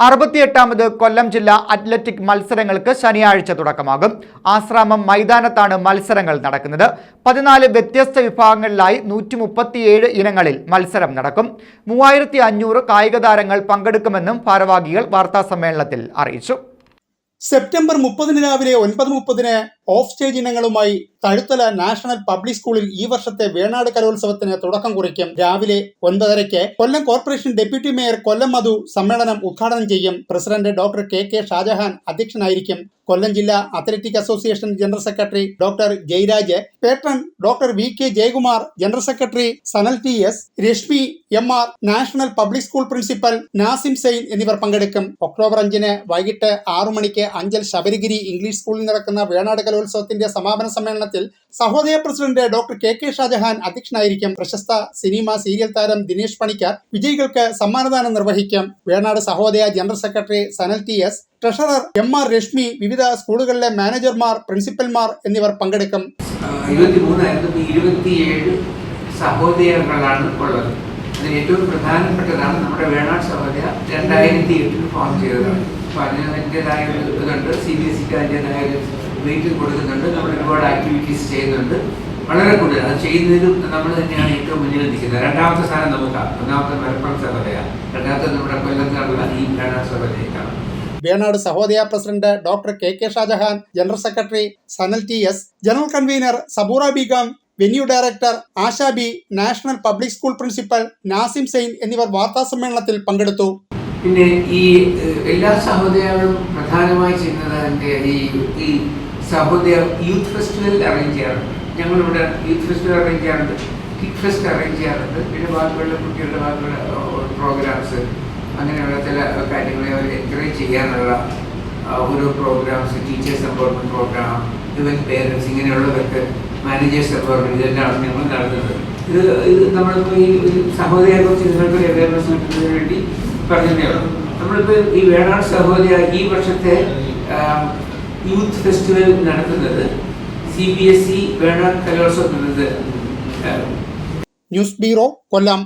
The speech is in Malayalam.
അറുപത്തിയെട്ടാമത് കൊല്ലം ജില്ലാ അത്ലറ്റിക് മത്സരങ്ങൾക്ക് ശനിയാഴ്ച തുടക്കമാകും. ആശ്രാമം മൈതാനത്താണ് മത്സരങ്ങൾ നടക്കുന്നത്. പതിനാല് വ്യത്യസ്ത വിഭാഗങ്ങളിലായി നൂറ്റി മുപ്പത്തിയേഴ് ഇനങ്ങളിൽ മത്സരം നടക്കും. മൂവായിരത്തി അഞ്ഞൂറ് കായിക താരങ്ങൾ പങ്കെടുക്കുമെന്നും ഭാരവാഹികൾ വാർത്താസമ്മേളനത്തിൽ അറിയിച്ചു. സെപ്റ്റംബർ മുപ്പതിന് രാവിലെ ഒൻപത് മുപ്പതിന് ഓഫ് സ്റ്റേജ് ഇനങ്ങളുമായി തഴുത്തല നാഷണൽ പബ്ലിക് സ്കൂളിൽ ഈ വർഷത്തെ വേണാട് കലോത്സവത്തിന് തുടക്കം കുറിക്കും. രാവിലെ ഒൻപതരയ്ക്ക് Kollam corporation deputy mayor Kollam Madhu സമ്മേളനം ഉദ്ഘാടനം ചെയ്യും. President doctor K K Shajahan അധ്യക്ഷനായിരിക്കും. കൊല്ലം ജില്ലാ athletic association general secretary doctor Jayaraj patron doctor V K Jayakumar general secretary Sanal T S Rashmi M R national public school principal Nasim Zain എന്നിവർ പങ്കെടുക്കും. ഒക്ടോബർ അഞ്ചിന് വൈകിട്ട് ആറു മണിക്ക് അഞ്ചൽ ശബരിഗിരി ഇംഗ്ലീഷ് സ്കൂളിൽ നടക്കുന്ന വേണാട് കലോത്സവത്തിന്റെ സമാപന സമ്മേളനത്തിൽ Sahodaya president doctor K K Shajahan അധ്യക്ഷനായിരിക്കും. പ്രശസ്ത സിനിമ സീരിയൽ താരം ദിനേശ് പണിക്കർ വിജയികൾക്ക് സമ്മാനദാനം നിർവഹിക്കും. Venad Sahodaya general secretary Sanal T S treasurer M R Rashmi വിവിധ സ്കൂളുകളിലെ മാനേജർമാർ പ്രിൻസിപ്പൽമാർ എന്നിവർ പങ്കെടുക്കും. സഹോദയങ്ങളാണ് ഉള്ളത്. അതിൽ ഏറ്റവും പ്രധാനപ്പെട്ടതാണ് നമ്മുടെ വേണാട് സഹോദയ രണ്ടായിരത്തി എട്ടിൽ ഫോം ചെയ്തതാണ്. അപ്പോൾ അതിന് ഇതുണ്ട്. സി ബി എസ് സിക്ക് അതിന്റെതായ വെയിറ്റ് കൊടുക്കുന്നുണ്ട്. നമ്മൾ ഒരുപാട് ആക്ടിവിറ്റീസ് ചെയ്യുന്നുണ്ട്. വളരെ കൂടുതൽ. അത് ചെയ്യുന്നതിലും നമ്മൾ തന്നെയാണ് ഏറ്റവും മുന്നിൽ നിൽക്കുന്നത്. രണ്ടാമത്തെ സ്ഥാനം നമുക്കാണ് ഒന്നാമത്തെ മലപ്പുറം സഹോദയ രണ്ടാമത്തെ നമ്മുടെ കൊല്ലത്തിനുള്ള ഈ രണ്ടാം സഹോദയക്കാണ് Venad Sahodaya president doctor K K Shajahan general secretary Sanal T S general convenor Sabura Begum venue director Asha B national public school principal Nasim Zain എന്നിവർ വാർത്താ സമ്മേളനത്തിൽ പങ്കെടുത്തു. പിന്നെ ഈ എല്ലാ സഹോദയങ്ങളും പ്രധാനമായി ചെയ്യുന്നത് ഈ ഈ സഹോദയ യൂത്ത് ഫെസ്റ്റിവൽ അറേഞ്ച് ചെയ്യാറുണ്ട്. ഞങ്ങളിവിടെ യൂത്ത് ഫെസ്റ്റിവൽ അറേഞ്ച് ചെയ്യാറുണ്ട്. കിക്ക് ഫെസ്റ്റ് അറേഞ്ച് ചെയ്യാറുണ്ട്. പിന്നെ ബാക്കിയുള്ള കുട്ടികളുടെ ബാക്കിയുള്ള പ്രോഗ്രാംസ് അങ്ങനെയുള്ള ചില കാര്യങ്ങളെ അവർ എൻകറേജ് ചെയ്യാനുള്ള ഓരോ പ്രോഗ്രാംസ് ടീച്ചേഴ്സ് എംപവർമെന്റ് പ്രോഗ്രാം ഇവൻ പേരൻസ് ഇങ്ങനെയുള്ളവർക്ക് മാനേജേഴ്സ് എംപവർമെന്റ് ഇതെല്ലാം ഞങ്ങൾ നടത്തുന്നത്. ഇത് ഇത് നമ്മളിപ്പോൾ ഈ ഒരു സഹോദരിയെക്കുറിച്ച് നിങ്ങൾക്ക് അവയർനെസ് കിട്ടുന്നതിന് വേണ്ടി പറഞ്ഞതേ നമ്മളിപ്പോൾ ഈ വേണാട് സഹോദയ ഈ വർഷത്തെ യൂത്ത് ഫെസ്റ്റിവൽ നടത്തുന്നത് സി ബി എസ് ഇ വേണ കലോത്സവം ന്യൂസ് ബ്യൂറോ കൊല്ലം.